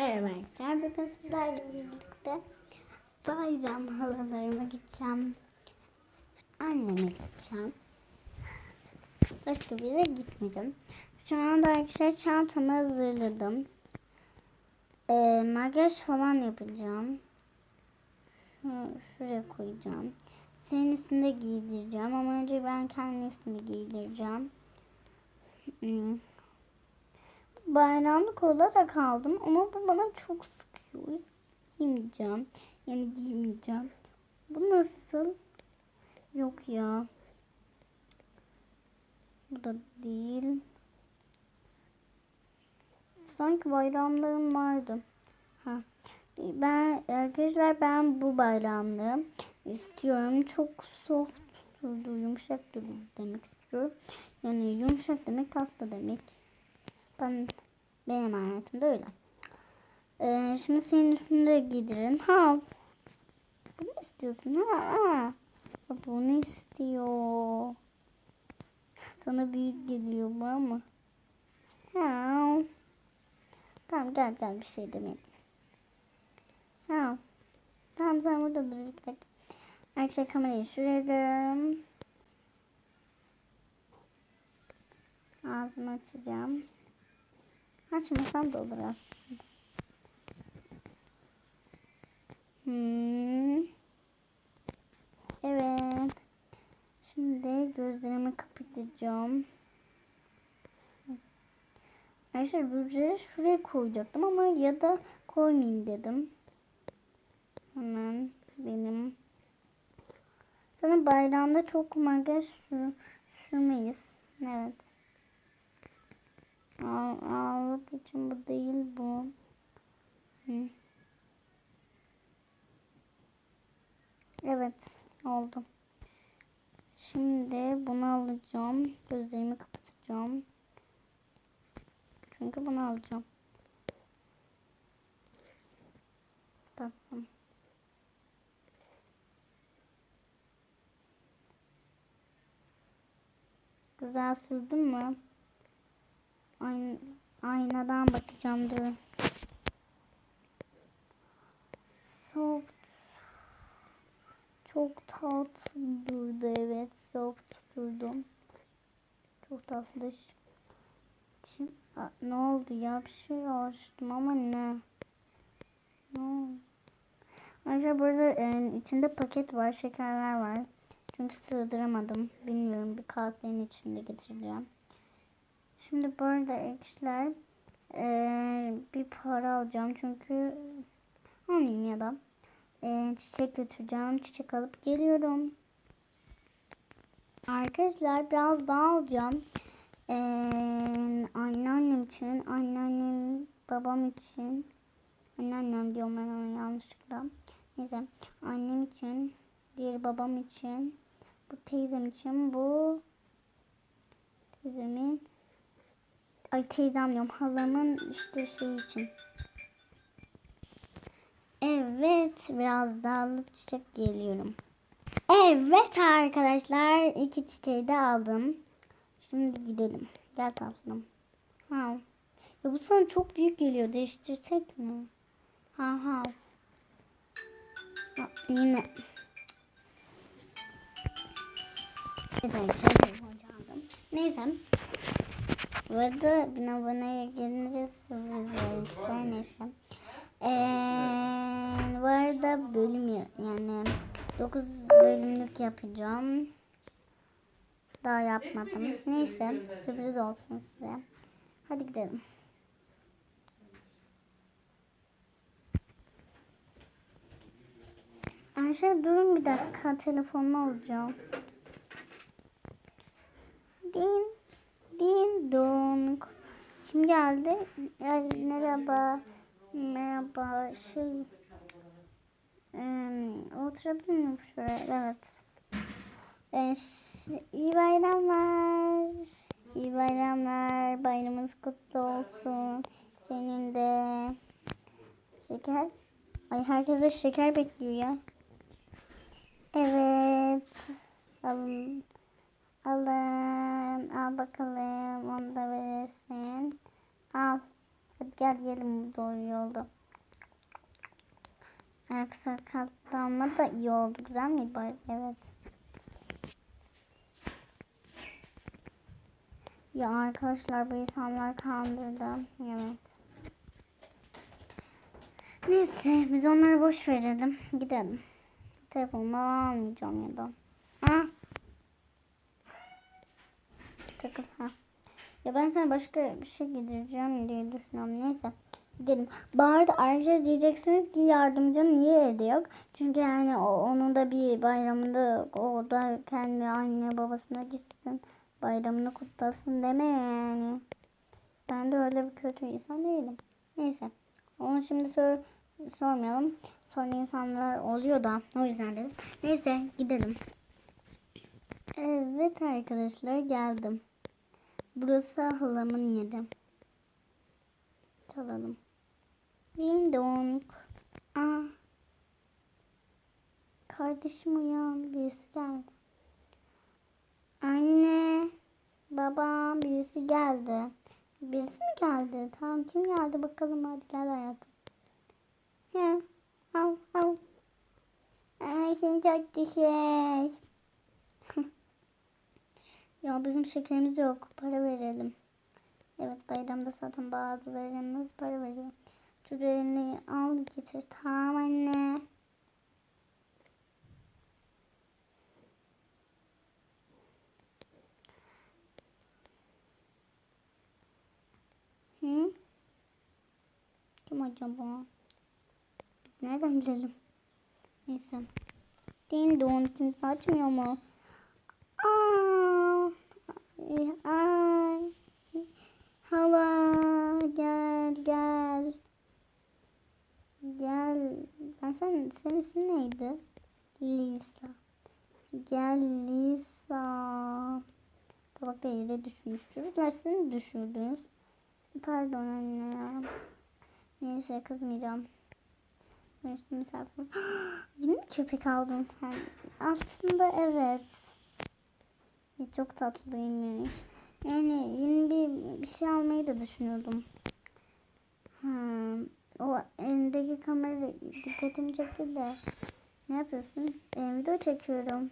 Merhaba arkadaşlar. Bugün sizlerle birlikte bayram halalarıma gideceğim. Anneme gideceğim. Başka bir yere gitmeyeceğim. Şu anda arkadaşlar çantamı hazırladım. Ee, makyaj falan yapacağım. Şu, şuraya koyacağım. Senin üstünde giydireceğim ama önce ben kendi üstümde giydireceğim. Hmm. Bayramlık olarak aldım ama bu bana çok sıkıyor. Giymeyeceğim. Yani giymeyeceğim. Bu nasıl? Yok ya. Bu da değil. Sanki bayramlığım vardı. Ha. Ben arkadaşlar ben bu bayramlığı istiyorum. Çok soft durdu, yumuşak durdu demek istiyorum. Yani yumuşak demek tatlı demek. Ben benim hayatımda öyle. Ee, şimdi senin üstünde giydirin. Ha. Bunu istiyorsun ha? ha. Bunu istiyor. Sana büyük geliyor bu ama. Ha. Tamam gel gel bir şey demeyelim. Ha. Tamam sen burada dur bir dakika. Arkadaşlar kamerayı koyuyorum. Ağzımı açacağım. Açmasam da olur aslında. Hmm. Evet. Şimdi gözlerimi kapatacağım. Arkadaşlar rujları şuraya koyacaktım ama ya da koymayayım dedim. Hemen benim. Sana bayramda çok makyaj sür sürmeyiz. Evet. Ağlık için bu değil bu. Evet oldu. Şimdi bunu alacağım. Gözlerimi kapatacağım. Çünkü bunu alacağım. Tamam. Güzel sürdün mü? Ayn aynadan bakacağım dur. Soft. Çok tatlı durdu evet. Soft durdu. Çok tatlı. Şimdi, ne oldu ya? Bir şey açtım ama ne? Ne oldu? Ayrıca burada e, içinde paket var, şekerler var. Çünkü sığdıramadım. Bilmiyorum bir kasenin içinde getireceğim. Şimdi burada ekşiler ee, bir para alacağım çünkü almayayım ya da ee, çiçek götüreceğim. Çiçek alıp geliyorum. Arkadaşlar biraz daha alacağım. Ee, anneannem için, anneannem babam için anneannem diyorum ben onu yanlışlıkla. Neyse annem için, diğer babam için, bu teyzem için, bu Ay teyzem diyorum. Halamın işte şey için. Evet. Biraz daha alıp çiçek geliyorum. Evet arkadaşlar. iki çiçeği de aldım. Şimdi gidelim. Gel tatlım. Ha. Ya bu sana çok büyük geliyor. Değiştirsek mi? Ha ha. ha yine. Neyse. Bu arada bin gelince sürpriz var neyse. Ee, bu arada bölüm yani 9 bölümlük yapacağım. Daha yapmadım. Neyse sürpriz olsun size. Hadi gidelim. Ayşe durun bir dakika telefonumu alacağım. Din din dong. Kim geldi? Ay, merhaba. Merhaba. Şey. Ee, oturabilir miyim şuraya? Evet. Ee, iyi bayramlar. İyi bayramlar. Bayramınız kutlu olsun. Senin de. Şeker. Ay herkese şeker bekliyor ya. Evet. Alın. Alın. Al bakalım. Onu da verirsin. Al. Hadi gel yiyelim doğru yolda. Ayak sakatlanma da iyi oldu. Güzel bari? Evet. Ya arkadaşlar bu insanlar kandırdı. Evet. Neyse biz onları boş verelim. Gidelim. Telefonumu almayacağım ya da. Ha? Takıl ha. Ya ben sana başka bir şey gidireceğim diye düşünüyorum. Neyse. Gidelim. Bu arada ayrıca diyeceksiniz ki yardımcı niye evde yok? Çünkü yani o, onun da bir bayramında o da kendi anne babasına gitsin. Bayramını kutlasın deme yani. Ben de öyle bir kötü insan değilim. Neyse. Onu şimdi sor, sormayalım. Sonra insanlar oluyor da o yüzden dedim. Neyse gidelim. Evet arkadaşlar geldim. Burası halamın yeri. Çalalım. Ding dong. Aa. Kardeşim uyan. Birisi geldi. Anne. Baba birisi geldi. Birisi mi geldi? Tamam kim geldi bakalım hadi gel hayatım. Ya. Al al. Ay şey tatlı şey. Ya bizim şekerimiz yok. Para verelim. Evet bayramda zaten bazılarınız para veriyor. Çocuğu elini al getir. Tamam anne. Hı? Kim acaba? Biz nereden bilelim? Neyse. Din don kimse açmıyor mu? Aa, ay, hava gel gel. Gel. Ben sen, senin ismin neydi? Lisa. Gel Lisa. Tabakta yere düşmüş. Çocuklar siz mi düşürdünüz? Pardon anne ya. Neyse kızmayacağım. Görüştüm misafir. Yine mi köpek aldın sen? Aslında evet. Çok tatlıymış. Yani yeni bir, bir şey almayı da düşünüyordum. Hmm. O elindeki kamera dikkatimi çekti de. Ne yapıyorsun? Ben video çekiyorum.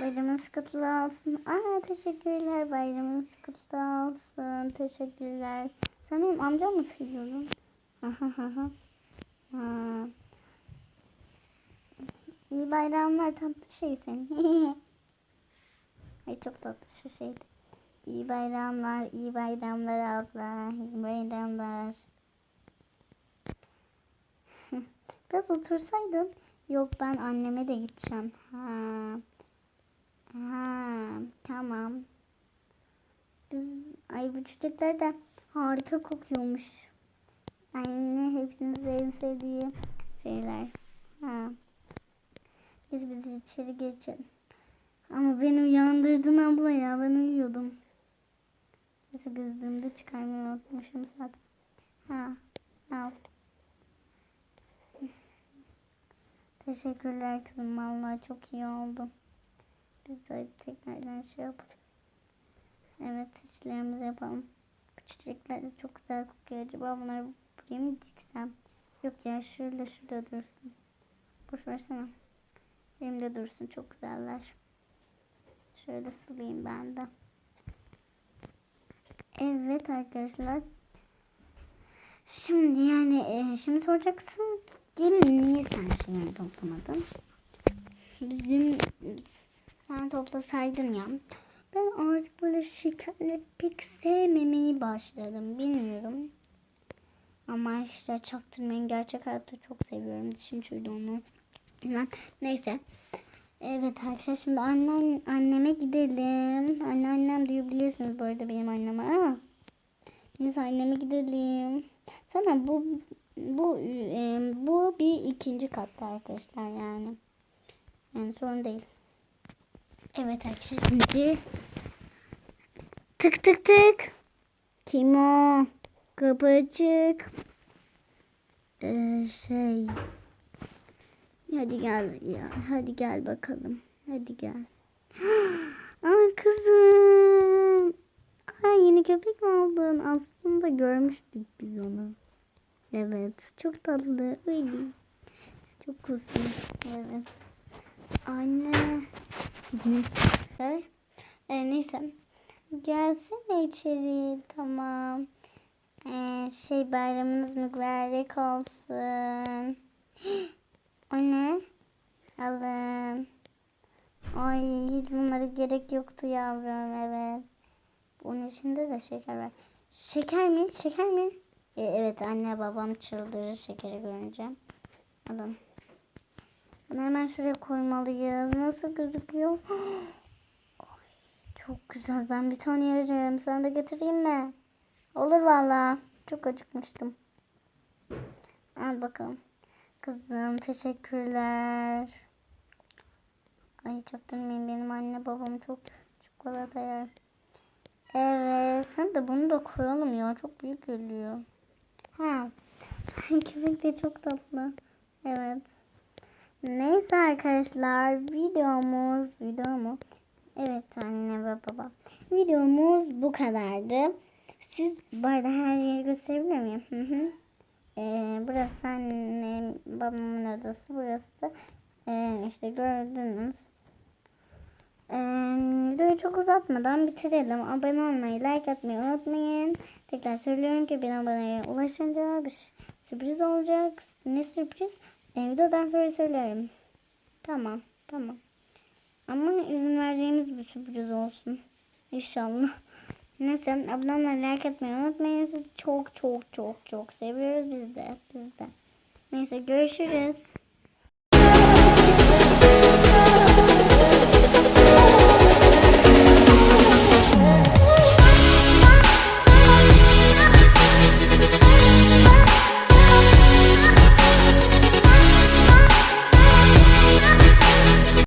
Bayramınız kutlu olsun. Aa teşekkürler. Bayramınız kutlu olsun. Teşekkürler. Sen benim amcam mı söylüyorsun? Ha. İyi bayramlar tatlı şey senin. Ay çok tatlı şu şeydi. İyi bayramlar, iyi bayramlar abla. İyi bayramlar. Biraz otursaydın. Yok ben anneme de gideceğim. Ha. Ha, tamam. Biz, ay bu çiçekler de harika kokuyormuş. Anne hepinizin en sevdiği şeyler. Ha. Biz biz içeri geçelim. Ama beni uyandırdın abla ya. Ben uyuyordum. Neyse gözlüğümü de çıkarmayı unutmuşum zaten. Ha. Al. Teşekkürler kızım. Vallahi çok iyi oldu. Biz de tekrardan şey yapalım. Evet işlerimizi yapalım. Bu çiçekler de çok güzel kokuyor. Acaba bunları buraya mı diksem? Yok ya şöyle şurada dursun. Boş versene. Elimde dursun çok güzeller. Şöyle sulayayım ben de. Evet arkadaşlar. Şimdi yani e, şimdi soracaksınız. Gelin niye sen şeyleri toplamadın? Bizim sen toplasaydın ya. Ben artık böyle şekerleri pek sevmemeyi başladım. Bilmiyorum. Ama işte çaktırmayın. Gerçek hayatta çok seviyorum. Dişim çürüdü onu. Neyse. Evet arkadaşlar şimdi annen, anneme gidelim. Anneannem duyabilirsiniz bu arada benim anneme. Aa. Neyse anneme gidelim. Sana bu bu e, bu bir ikinci katta arkadaşlar yani. Yani sorun değil. Evet arkadaşlar şimdi tık tık tık. Kim o? Kapıcık. Ee, şey. Hadi gel ya. Hadi gel bakalım. Hadi gel. Aa kızım. Aa yeni köpek mi aldın? Aslında görmüştük biz onu. Evet. Çok tatlı. Öyle. Çok kusur. Evet. Anne. Şey. E, neyse. Gelsene içeri. Tamam. Ee, şey bayramınız mübarek olsun. o ne? Alın. Ay hiç bunlara gerek yoktu yavrum. Evet. Bunun içinde de şeker var. Şeker mi? Şeker mi? E, evet anne babam çıldırır şekeri görünce. Alın. Bunu hemen şuraya koymalıyız. Nasıl gözüküyor? Çok güzel. Ben bir tane yerim. Sana da getireyim mi? Olur valla. Çok acıkmıştım. Al bakalım. Kızım teşekkürler. Ay çok durmayın benim anne babam çok çikolata yer. Evet. Sen de bunu da koyalım ya. Çok büyük geliyor. Ha. Köpek de çok tatlı. Evet. Neyse arkadaşlar videomuz video mu? Evet anne ve baba. Videomuz bu kadardı. Siz bu arada her yeri gösterebilir miyim? Hı hı. Ee, burası annem babamın odası. Burası da ee, işte gördünüz. Ee, videoyu çok uzatmadan bitirelim. Abone olmayı, like atmayı unutmayın. Tekrar söylüyorum ki bir aboneye ulaşınca bir sürpriz olacak. Ne sürpriz? Ee, videodan sonra söylüyorum. Tamam, tamam. Ama izin vereceğimiz bir sürpriz olsun. İnşallah. Neyse olmayı, like atmayı unutmayın. Sizi çok çok çok çok seviyoruz biz de. Biz de. Neyse görüşürüz.